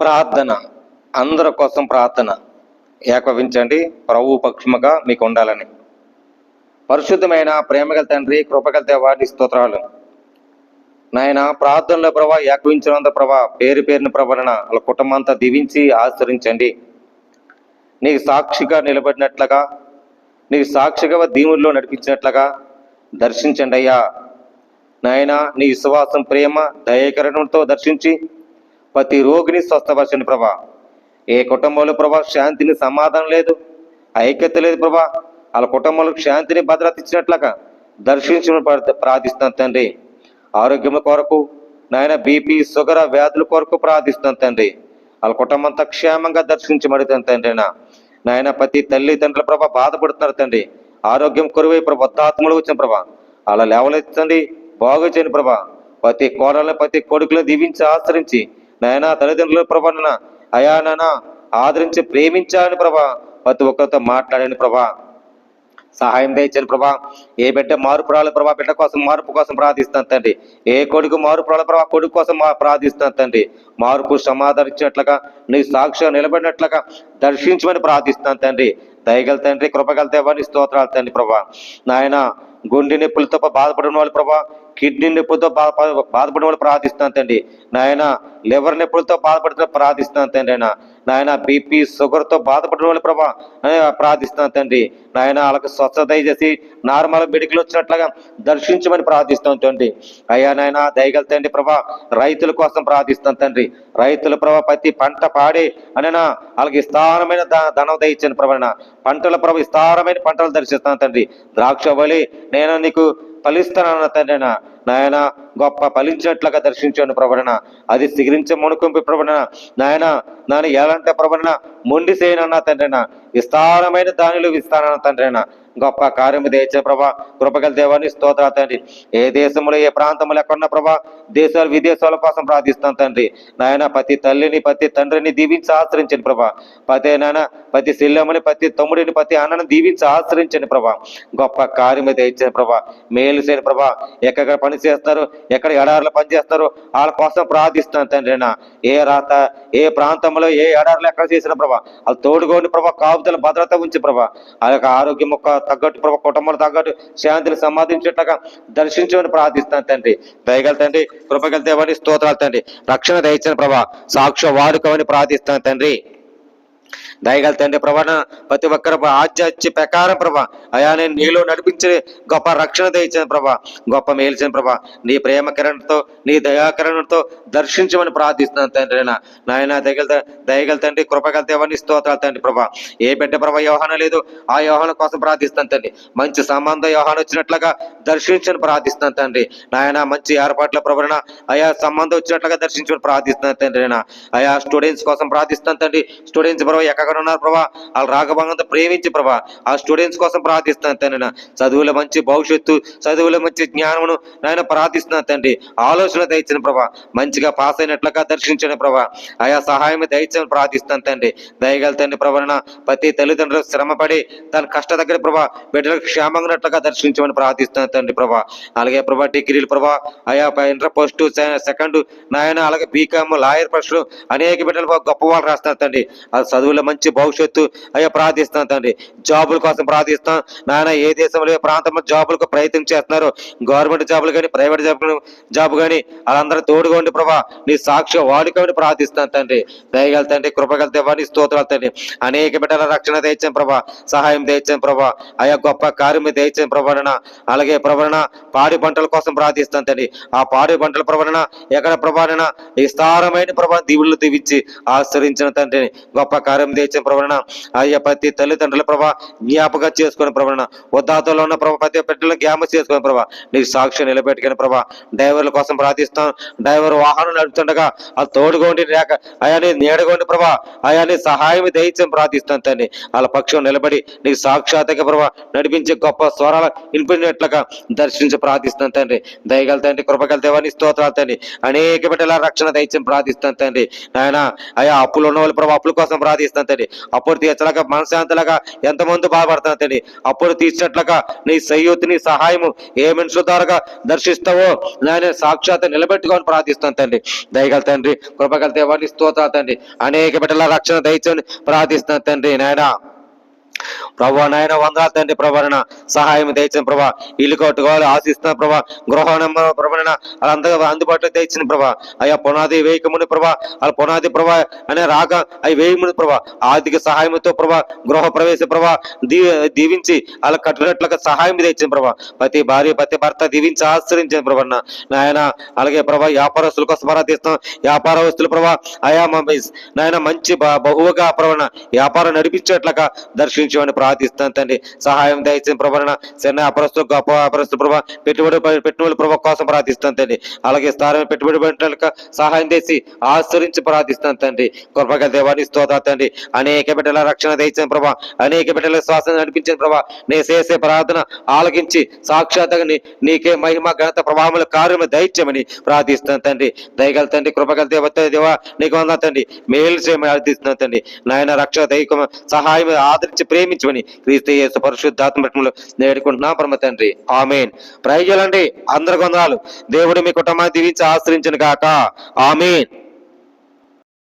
ప్రార్థన. అందరి కోసం ప్రార్థన. ఏకవించండి. ప్రభు పక్షముగా మీకు ఉండాలని. పరిశుద్ధమైన ప్రేమగల తండ్రి కృపగల దేవాడి స్తోత్రాలు. నాయన ప్రార్థనలో ప్రభా ఏకవించినంత ప్రభా పేరు పేరుని ప్రభన వాళ్ళ కుటుంబంతా దీవించి ఆచరించండి నీకు సాక్షిగా నిలబడినట్లుగా నీకు సాక్షిగా దీవుల్లో నడిపించినట్లుగా దర్శించండి అయ్యా. నాయన నీ విశ్వాసం ప్రేమ దయకరణంతో దర్శించి ప్రతి రోగిని స్వస్థపరచండి ప్రభా. ఏ కుటుంబంలో ప్రభా శాంతిని సమాధానం లేదు ఐక్యత లేదు ప్రభా వాళ్ళ కుటుంబంలో శాంతిని భద్రత ఇచ్చినట్లుగా దర్శించమని ప్రార్థిస్తున్నాను తండ్రి. ఆరోగ్యం కొరకు నాయన బీపీ షుగర్ వ్యాధుల కొరకు ప్రార్థిస్తున్నాను తండ్రి. వాళ్ళ కుటుంబం అంతా క్షేమంగా దర్శించబడుతుంది తండ్రి నా నాయన ప్రతి తల్లిదండ్రుల ప్రభా బాధపడుతున్నారు తండ్రి. ఆరోగ్యం కొరువై ప్రభా వచ్చిన ప్రభా. అలా లేవలెత్తండి బాగు చేయని ప్రభా. ప్రతి కోడలను ప్రతి కొడుకులను దీవించి ఆచరించి నాయన తల్లిదండ్రుల ప్రభా అయా నాన్న ఆదరించి ప్రేమించాలని ప్రభా. ప్రతి ఒక్కరితో మాట్లాడండి ప్రభా. సహాయం దయచేయండి ప్రభా. ఏ బిడ్డ మార్పు రాలి ప్రభా. బిడ్డ కోసం మార్పు కోసం ప్రార్థిస్తాను తండ్రి. ఏ కొడుకు మార్పు రాలి ప్రభా. కొడుకు కోసం ప్రార్థిస్తాను తండ్రి. మార్పు సమాధానించినట్లుగా నీ సాక్షిగా నిలబడినట్లుగా దర్శించమని ప్రార్థిస్తాను తండ్రి. దయగల తండ్రి కృపగల దేవాన్ని స్తోత్రాలు తండ్రి ప్రభా. నాయన గుండె నొప్పులతో బాధపడిన వాళ్ళు ప్రభా. కిడ్నీ నొప్పులతో బాధ బాధపడిన వాళ్ళు ప్రార్థిస్తున్నాను తండ్రి. నాయన లివర్ నొప్పులతో బాధపడుతున్న ప్రార్థిస్తాను తండ్రి ఆయన నాయన బీపీ షుగర్తో బాధపడిన వాళ్ళు ప్రభా ప్రార్థిస్తున్నాను ప్రార్థిస్తాను తండ్రి. నాయన వాళ్ళకి స్వచ్ఛత చేసి నార్మల్ మెడికల్ వచ్చినట్లుగా దర్శించమని ప్రార్థిస్తాను తండ్రి. అయ్యా నాయన దయగల తండ్రి ప్రభా రైతుల కోసం ప్రార్థిస్తాను తండ్రి. రైతుల ప్రభా ప్రతి పంట పాడి అనైనా వాళ్ళకి విస్తారమైన ద- ధనం దయచని ప్రభా పంటల ప్రభ విస్తారమైన పంటలు దర్శిస్తాను తండ్రి. ద్రాక్ష వలి నేను నీకు ఫలిస్తానన్న తండ్రి నాయన గొప్ప ఫలించినట్లుగా దర్శించాను ప్రవరణ అది సిగిరించే మునుకుంపి ప్రవరణ నాయన నాన్న ఎలాంటి ప్రవరణ మొండి చేయనన్నా తండ్రిన. విస్తారమైన దానిలో విస్తారన్న తండ్రిన. గొప్ప కార్యము దేచే ప్రభా కృపగల దేవాన్ని స్తోత్ర తండ్రి. ఏ దేశంలో ఏ ప్రాంతంలో ఎక్కడున్న ప్రభా దేశాలు విదేశాల కోసం ప్రార్థిస్తాను తండ్రి. నాయన ప్రతి తల్లిని ప్రతి తండ్రిని దీవించి ఆశ్రయించండి ప్రభా. ప్రతి నాయన ప్రతి శిల్లముని ప్రతి తమ్ముడిని ప్రతి అన్నని దీవించి ఆశ్రయించండి ప్రభా. గొప్ప కార్యము దేచే ప్రభా మేలు చేయని ప్రభా ఎక్కడ పని చేస్తారు ఎక్కడ ఎడారులు పని చేస్తారు వాళ్ళ కోసం ప్రార్థిస్తున్నాను తండ్రి నా. ఏ రాత ఏ ప్రాంతంలో ఏ ఎడారులు ఎక్కడ చేసిన ప్రభా వాళ్ళు తోడుకోండి ప్రభా కాపుదల భద్రత ఉంచి ప్రభా వాళ్ళ యొక్క ఆరోగ్యం మొక్క తగ్గట్టు ప్రభా కుటుంబాలు తగ్గట్టు శాంతిని సంపాదించేట్టుగా దర్శించమని ప్రార్థిస్తాను తండ్రి. దయగల తండ్రి కృపగల దేవాన్ని స్తోత్రాలు తండ్రి. రక్షణ దయచిన ప్రభా సాక్ష్య వాడుకోమని ప్రార్థిస్తాను తండ్రి. దయగల తండ్రి ప్రభాన ప్రతి ఒక్కరి ఆధ్యాత్య ప్రకారం ప్రభా అయా నేను నీలో నడిపించే గొప్ప రక్షణ దయచిన ప్రభా గొప్ప మేల్చిన ప్రభా. నీ ప్రేమ కిరణంతో నీ దయాకరణతో దర్శించమని ప్రార్థిస్తున్నాను తండ్రి నా. నాయన దయగల దయగల తండ్రి కృపగల దేవాన్ని స్తోత్రాలు తండ్రి ప్రభా. ఏ బిడ్డ ప్రభా యోహాన లేదు ఆ యోహాన కోసం ప్రార్థిస్తాను తండ్రి. మంచి సంబంధ యోహాన వచ్చినట్లుగా దర్శించని ప్రార్థిస్తున్నాను తండ్రి. నాయన మంచి ఏర్పాట్ల ప్రవరణ అయా సంబంధం వచ్చినట్లుగా దర్శించమని ప్రార్థిస్తున్నాను తండ్రి నా. అయా స్టూడెంట్స్ కోసం ప్రార్థిస్తాను తండ్రి. స్టూడెంట్స్ ప్రభావ ఎక్కడ ఉన్నారు ప్రభా వాళ్ళు రాగభంగంతో ప్రేమించి ప్రభా ఆ స్టూడెంట్స్ కోసం ప్రార్థిస్తున్నాను తండ్రి చదువుల మంచి భవిష్యత్తు చదువుల మంచి జ్ఞానమును నాయన ప్రార్థిస్తున్నాను తండ్రి. ఆలోచన దయచిన ప్రభా మంచిగా పాస్ అయినట్లుగా దర్శించండి ప్రభా. ఆయా సహాయం దయచని ప్రార్థిస్తాను తండ్రి. దయగల తండ్రి ప్రభన ప్రతి తల్లిదండ్రులు శ్రమపడి తన కష్ట దగ్గర ప్రభా బిడ్డలకు క్షేమంగా దర్శించమని ప్రార్థిస్తాను తండ్రి ప్రభా. అలాగే ప్రభా డిగ్రీలు ప్రభా ఆయా ఇంటర్ పోస్ట్ సెకండ్ నాయన అలాగే బీకామ్ లాయర్ పరీక్షలు అనేక బిడ్డలు గొప్ప వాళ్ళు రాస్తారు తండ్రి. ఆ చదువుల మంచి భవిష్యత్తు అయ్యా ప్రార్థిస్తాను తండ్రి. జాబుల కోసం ప్రార్థిస్తాం నాయన ఏ దేశంలో ఏ ప్రాంతంలో జాబులకు ప్రయత్నం చేస్తున్నారు గవర్నమెంట్ జాబులు కానీ ప్రైవేట్ జాబ్ జాబ్ కానీ వాళ్ళందరూ తోడుగా ఉండి ప్రభా నీ సాక్షి వాడుకోమని ప్రార్థిస్తాను తండ్రి. దయగల తండ్రి కృపగల దేవాన్ని స్తోత్రాలు తండ్రి. అనేక బిడ్డల రక్షణ తెచ్చాం ప్రభా సహాయం తెచ్చాం ప్రభా. అయా గొప్ప కార్యం తెచ్చాం ప్రవరణ అలాగే ప్రవరణ పాడి పంటల కోసం ప్రార్థిస్తాను తండ్రి. ఆ పాడి పంటల ప్రవరణ ఎక్కడ ప్రభాన విస్తారమైన ప్రభా దీవుళ్ళు దీవించి ఆశ్రయించిన తండ్రిని గొప్ప కార్యం తెచ్చిన ప్రవణ అయ్యా ప్రతి తల్లిదండ్రుల ప్రభా జ్ఞాపకం చేసుకుని ప్రవణ ఉద్దాతలో ఉన్న ప్రభా ప్రతి బిడ్డలను జ్ఞాపకం చేసుకుని ప్రభా. నీ సాక్షి నిలబెట్టుకుని ప్రభా. డ్రైవర్ల కోసం ప్రార్థిస్తాం డ్రైవర్ వాహనం నడుపుతుండగా ఆ తోడుగోండి లేక అయాని నీడగోండి ప్రభా. అయాని సహాయం దయచని ప్రార్థిస్తాం తండ్రి వాళ్ళ పక్షం నిలబడి నీ సాక్షాత్గా ప్రభా నడిపించే గొప్ప స్వరాల వినిపించినట్లుగా దర్శించి ప్రార్థిస్తాం తండ్రి దయగల తండ్రి కృపగల దేవాన్ని స్తోత్రాలు తండ్రి అనేక బిడ్డల రక్షణ దయచని ప్రార్థిస్తాం తండ్రి ఆయన అయా అప్పులు ఉన్న వాళ్ళు ప్రభా అప్పుల కోసం ప్రార్థిస్తాం తండ్రి అప్పుడు తీర్చలేక మనశాంతిలాగా ఎంతమంది బాధపడుతున్నా తండ్రి అప్పుడు తీర్చట్లక నీ సయ్యూతి నీ సహాయము ఏ మనుషుల ద్వారా దర్శిస్తావో నేను సాక్షాత్ నిలబెట్టుకొని ప్రార్థిస్తాను తండ్రి దయగల తండ్రి కృపగల దేవాన్ని స్తోత్ర తండ్రి అనేక బిడ్డల రక్షణ దయచని ప్రార్థిస్తున్నాను తండ్రి నాయనా. ప్రభా నాయన వందనాలు తండ్రి ప్రభాన సహాయం తెచ్చిన ప్రభా. ఇల్లు కట్టుకోవాలి ఆశిస్తున్న ప్రభా. గృహ నెంబర్ ప్రభాన వాళ్ళందరూ అందుబాటులో తెచ్చిన ప్రభా. అయ్యా పునాది వేయకముని ప్రభా. వాళ్ళ పునాది ప్రభా అనే రాక అవి వేయముని ప్రభా. ఆర్థిక సహాయంతో ప్రభా గృహ ప్రవేశ ప్రభా దీ దీవించి వాళ్ళ కట్టుకున్నట్లుగా సహాయం తెచ్చిన ప్రభా. ప్రతి భార్య ప్రతి భర్త దీవించి ఆశ్రయించిన ప్రభా నాయన. అలాగే ప్రభా వ్యాపారస్తుల కోసం ఆరాధిస్తాం వ్యాపార వస్తువులు ప్రభా అయా నాయన మంచి బ- బహువుగా ప్రవణ వ్యాపారం నడిపించేట్లుగా దర్శించమని ప్రార్థిస్తాను తండ్రి. సహాయం దయచిన ప్రభాన చిన్న అపరస్తు గొప్ప అపరస్తు ప్రభా పెట్టుబడి పెట్టుబడి ప్రభా కోసం ప్రార్థిస్తాను తండ్రి. అలాగే స్థానం పెట్టుబడి పెట్టడానికి సహాయం చేసి ఆశ్రయించి ప్రార్థిస్తాను తండ్రి. కృపగా దేవాన్ని స్తోత తండ్రి. అనేక బిడ్డల రక్షణ దయచిన ప్రభా అనేక బిడ్డల శ్వాస నడిపించిన ప్రభా నే చేసే ప్రార్థన ఆలకించి సాక్షాత్గా నీకే మహిమ ఘనత ప్రభావముల కార్యము దైత్యమని ప్రార్థిస్తాను తండ్రి. దయగల తండ్రి కృపగల దేవత దేవ నీకు వందా తండ్రి. మేలు చేయమని అర్థిస్తున్నాను తండ్రి. నాయన రక్షణ దైకం సహాయం ఆదరించి ప్రేమించమని క్రీస్తు యేసు పరిశుద్ధాత్మ రత్నములో పరమ తండ్రి. ఆమెన్. ప్రయోజనండి అందరి కొందరాలు దేవుడు మీ కుటుంబాన్ని దీవించి ఆశ్రయించను కాక ఆమెన్.